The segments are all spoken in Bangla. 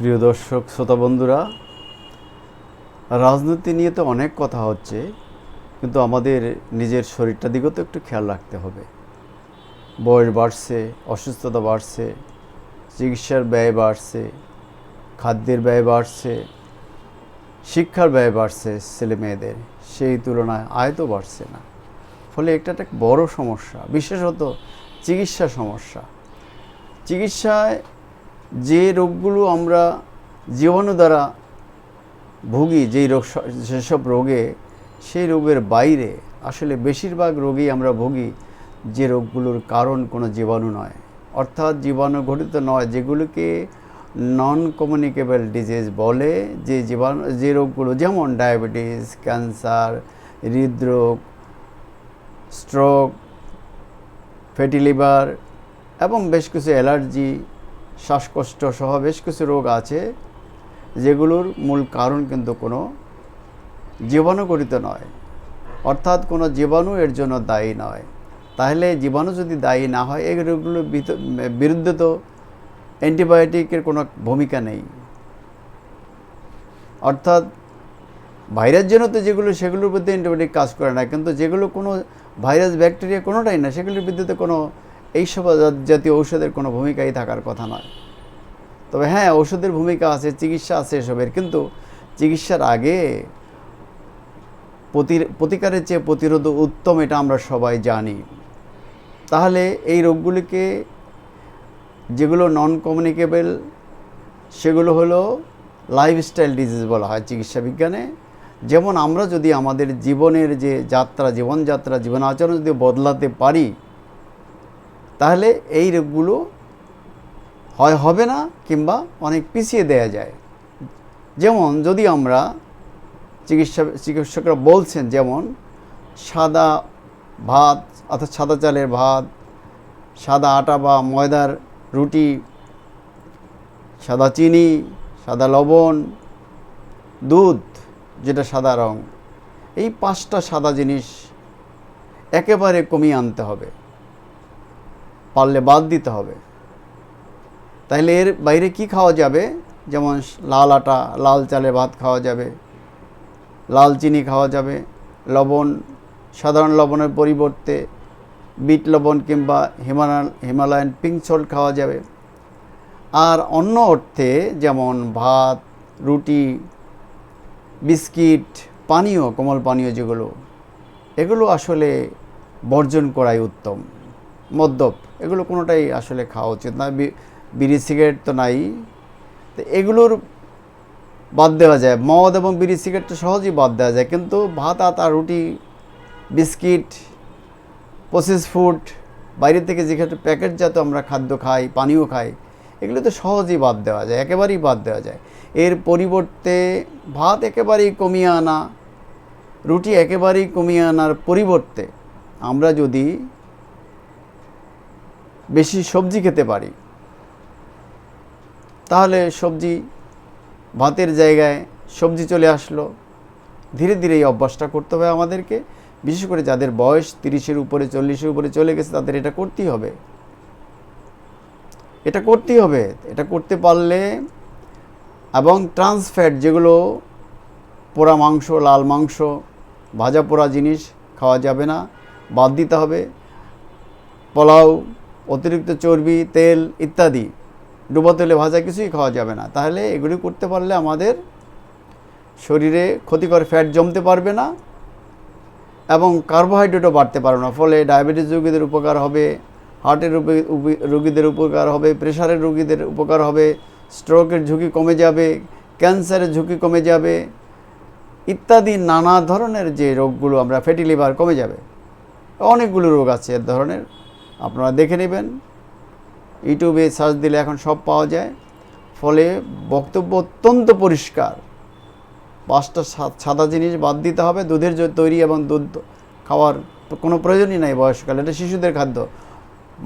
প্রিয় দর্শক, শ্রোতা বন্ধুরা, রাজনীতি নিয়ে তো অনেক কথা হচ্ছে, কিন্তু আমাদের নিজের শরীরটা দিকেও তো একটু খেয়াল রাখতে হবে। বয়স বাড়ছে, অসুস্থতা বাড়ছে, চিকিৎসার ব্যয় বাড়ছে, খাদ্যের ব্যয় বাড়ছে, শিক্ষার ব্যয় বাড়ছে ছেলে মেয়েদের, সেই তুলনায় আয় তো বাড়ছে না। ফলে একটা একটা বড় সমস্যা, বিশেষত চিকিৎসা সমস্যা। চিকিৎসায় যে রোগগুলো আমরা জীবাণু দ্বারা ভুগি, যেই রোগ যেসব রোগে, সেই রোগের বাইরে আসলে বেশিরভাগ রোগেই আমরা ভুগি যে রোগগুলোর কারণ কোনো জীবাণু নয়। অর্থাৎ জীবাণু ঘটিত নয়, যেগুলোকে নন কমিউনিকেবল ডিজিজ বলে, যে জীবাণু, যে রোগগুলো যেমন ডায়াবেটিস ক্যান্সার হৃদরোগ স্ট্রোক ফ্যাটি লিভার এবং বেশ কিছু অ্যালার্জি শ্বাসকষ্ট সহ বেশ কিছু রোগ আছে, যেগুলোর মূল কারণ কিন্তু কোনো জীবাণুগঠিত নয়। অর্থাৎ কোনো জীবাণু এর জন্য দায়ী নয়। তাহলে জীবাণু যদি দায়ী না হয়, এই রোগগুলোর বিরুদ্ধে তো অ্যান্টিবায়োটিকের কোনো ভূমিকা নেই। অর্থাৎ ভাইরাস জন্য তো যেগুলো, সেগুলোর বিরুদ্ধে অ্যান্টিবায়োটিক কাজ করে না। কিন্তু যেগুলো কোনো ভাইরাস ব্যাকটেরিয়া কোনোটাই না, সেগুলোর বিরুদ্ধে কোনো এইসব জা- জাতীয় ঔষধের কোনো ভূমিকাই থাকার কথা নয়। তবে হ্যাঁ ওষুধের ভূমিকা আছে, চিকিৎসা আছে এসবের, কিন্তু চিকিৎসার আগে প্রতি- প্রতিকারের চেয়ে প্রতিরোধ উত্তম এটা আমরা সবাই জানি। তাহলে এই রোগগুলিকে যেগুলো নন কমিউনিকেবল সেগুলো হলো লাইফস্টাইল ডিজিজ বলা হয় চিকিৎসা বিজ্ঞানে। যেমন আমরা যদি আমাদের জীবনের যে যাত্রা, জীবনযাত্রা, জীবন আচরণ যদি বদলাতে পারি তাহলে এই রোগগুলো হয়, হবে না কিংবা অনেক পিছিয়ে দেয়া যায়। যেমন যদি আমরা চিকিৎসা, চিকিৎসকরা বলছেন যেমন সাদা ভাত অর্থাৎ সাদা চালের ভাত, সাদা আটা বা ময়দার রুটি, সাদা চিনি, সাদা লবণ, দুধ, যেটা সাদা রং, এই পাঁচটা সাদা জিনিস একেবারে কমিয়ে আনতে হবে। পারলে বাদ দিতে হবে। তাহলে এর বাইরে কি খাওয়া যাবে? যেমন লাল আটা, লাল চালে ভাত খাওয়া যাবে, লাল চিনি খাওয়া যাবে, লবণ, সাধারণ লবণের পরিবর্তে বিট লবণ কিংবা হিমালয়ান হিমালয়ান পিঙ্ক সল্ট খাওয়া যাবে। আর অন্য অর্থে যেমন ভাত, রুটি, বিস্কিট, পানীয়, কোমল পানীয় যেগুলো, এগুলো আসলে বর্জন করাই উত্তম। মদ্যপ, এগুলো কোনোটাই আসলে খাওয়া উচিত না। বিড়ি সিগারেট তো নাই। তো এগুলোর বাদ দেওয়া যায়। মদ এবং বিড়ি সিগারেট তো সহজেই বাদ দেওয়া যায়। কিন্তু ভাত, আত, রুটি, বিস্কিট প্রসেস ফুড বাইরে থেকে যেখানে প্যাকেটজাত আমরা খাদ্য খাই, পানীয় খাই, এগুলো তো সহজেই বাদ দেওয়া যায়, একেবারেই বাদ দেওয়া যায়। এর পরিবর্তে ভাত একেবারেই কমিয়ে আনা, রুটি একেবারেই কমিয়ে আনার পরিবর্তে আমরা যদি বেশি সবজি খেতে পারি। তাহলে সবজি, ভাতের জায়গায় সবজি চলে আসলো। ধীরে ধীরে এই অভ্যাসটা করতে হবে আমাদেরকে। বিশেষ করে যাদের বয়স তিরিশের উপরে, চল্লিশের উপরে চলে গেছে, তাদের এটা করতেই হবে। এটা করতেই হবে। এটা করতে পারলে এবং ট্রান্সফ্যাট যেগুলো পোড়া মাংস, লাল মাংস, ভাজা পোড়া জিনিস খাওয়া যাবে না, বাদ দিতে হবে। পোলাও অতিরিক্ত চর্বি, তেল ইত্যাদি ডুবো তেলে ভাজা কিছুই খাওয়া যাবে না। তাহলে এগুলি করতে পারলে আমাদের শরীরে ক্ষতিকর ফ্যাট জমতে পারবে না এবং কার্বোহাইড্রেটও বাড়তে পারবে না। ফলে ডায়াবেটিস রোগীদের উপকার হবে হার্টের রোগী- রোগীদের উপকার হবে প্রেশারের রোগীদের উপকার হবে স্ট্রোকের ঝুঁকি কমে যাবে ক্যান্সারের ঝুঁকি কমে যাবে ইত্যাদি নানা ধরনের যে রোগগুলো আমরা ফ্যাটি লিভার কমে যাবে। অনেকগুলো রোগ আছে এর ধরনের। আপনারা দেখে নেবেন। ইউটিউবে সার্চ দিলে এখন সব পাওয়া যায়। ফলে বক্তব্য অত্যন্ত পরিষ্কার। পাঁচটা সাদা জিনিস বাদ দিতে হবে, দুধের তৈরি এবং দুধ খাওয়ার কোনো প্রয়োজনই নাই বয়সকালে। এটা শিশুদের খাদ্য।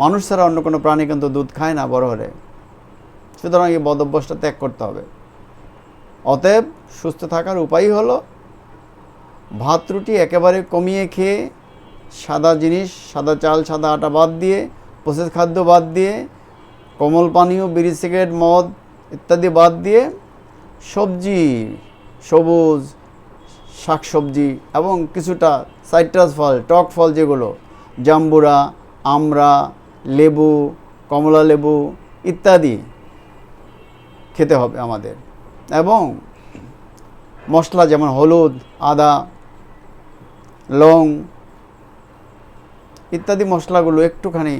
মানুষ ছাড়া অন্য কোনো প্রাণী কিন্তু দুধ খায় না বড় হলে। সুতরাং এই বদ অভ্যাসটা ত্যাগ করতে হবে। অতএব সুস্থ থাকার উপায় হলো ভাত রুটি একেবারে কমিয়ে খেয়ে সাদা জিনিস, সাদা চাল, সাদা আটা বাদ দিয়ে প্রসেস খাদ্য বাদ দিয়ে, কোমল পানীয়, বিড়ি, সিগারেট, মদ ইত্যাদি বাদ দিয়ে সবজি, সবুজ শাকসবজি এবং কিছুটা সাইট্রাস ফল, টক ফল যেগুলো, জাম্বুরা, আমড়া, লেবু, কমলা লেবু ইত্যাদি খেতে হবে আমাদের। এবং মশলা যেমন হলুদ, আদা, লং ইত্যাদি মশলাগুলো একটুখানি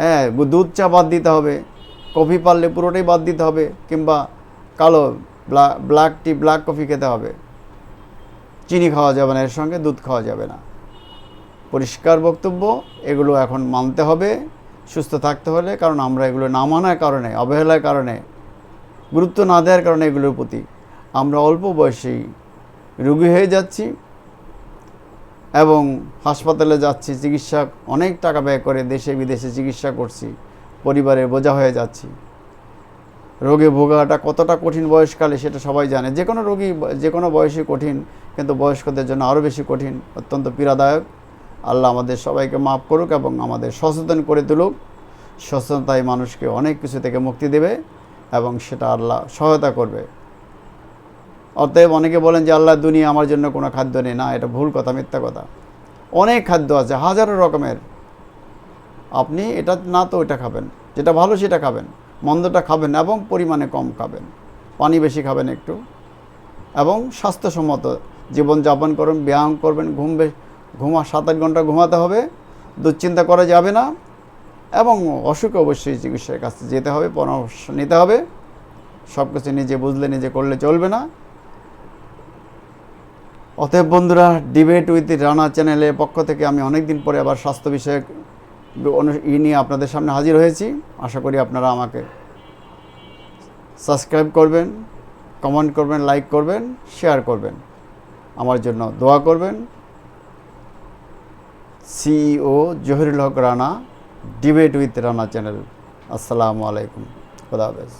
হ্যাঁ দুধ চা বাদ দিতে হবে, কফি পারলে পুরোটাই বাদ দিতে হবে, কিংবা কালো ব্লা, ব্ল্যাক টি, ব্ল্যাক কফি খেতে হবে। চিনি খাওয়া যাবে না, এর সঙ্গে দুধ খাওয়া যাবে না। পরিষ্কার বক্তব্য, এগুলো এখন মানতে হবে, সুস্থ থাকতে হলে, কারণ আমরা এগুলো না মানার কারণে, অবহেলার কারণে, গুরুত্ব না দেওয়ার কারণে এগুলোর প্রতি আমরা অল্প বয়সেই রুগী হয়ে যাচ্ছি। এবং হাসপাতালে যাচ্ছি, চিকিৎসা অনেক টাকা ব্যয় করে, দেশে বিদেশে চিকিৎসা করছি, পরিবারে বোঝা হয়ে যাচ্ছি। রোগে ভোগাটা কতটা কঠিন বয়সকালে সেটা সবাই জানে। যে কোনো রোগী যে কোনো বয়সই কঠিন, কিন্তু বয়স্কদের জন্য আরও বেশি কঠিন, অত্যন্ত পীড়াদায়ক। আল্লাহ আমাদের সবাইকে মাফ করুক এবং আমাদের সচেতন করে তুলুক। সচেতনতাই মানুষকে অনেক কিছু থেকে মুক্তি দেবে এবং সেটা আল্লাহ সহায়তা করবে। অতএব অনেকে বলেন যে আল্লাহ দুনিয়া আমার জন্য কোনো খাদ্য নেই। না, এটা ভুল কথা, মিথ্যা কথা। অনেক খাদ্য আছে, হাজারো রকমের। আপনি এটা না তো ওইটা খাবেন। যেটা ভালো সেটা খাবেন। মন্দটা খাবেন এবং পরিমাণে কম খাবেন। পানি বেশি খাবেন একটু। এবং স্বাস্থ্যসম্মত জীবনযাপন করুন, ব্যায়াম করবেন, ঘুম ঘুমা সাত আট ঘণ্টা ঘুমাতে হবে। দুশ্চিন্তা করা যাবে না। এবং অসুখে অবশ্যই চিকিৎসার কাছে যেতে হবে, পরামর্শ নিতে হবে। সব কিছু নিজে বুঝলে, নিজে করলে চলবে না। অতএব বন্ধুরা ডিবেট উইথ রানা চ্যানেলের পক্ষ থেকে আমি অনেক দিন পরে আবার স্বাস্থ্য বিষয়ক ই নিয়ে আপনাদের সামনে হাজির হয়েছি। আশা করি আপনারা আমাকে সাবস্ক্রাইব করবেন কমেন্ট করবেন লাইক করবেন শেয়ার করবেন। আমার জন্য দোয়া করবেন। CEO Zahirul Haque Rana debate with Rana channel আসসালামু আলাইকুম। খুদা হাফেজ।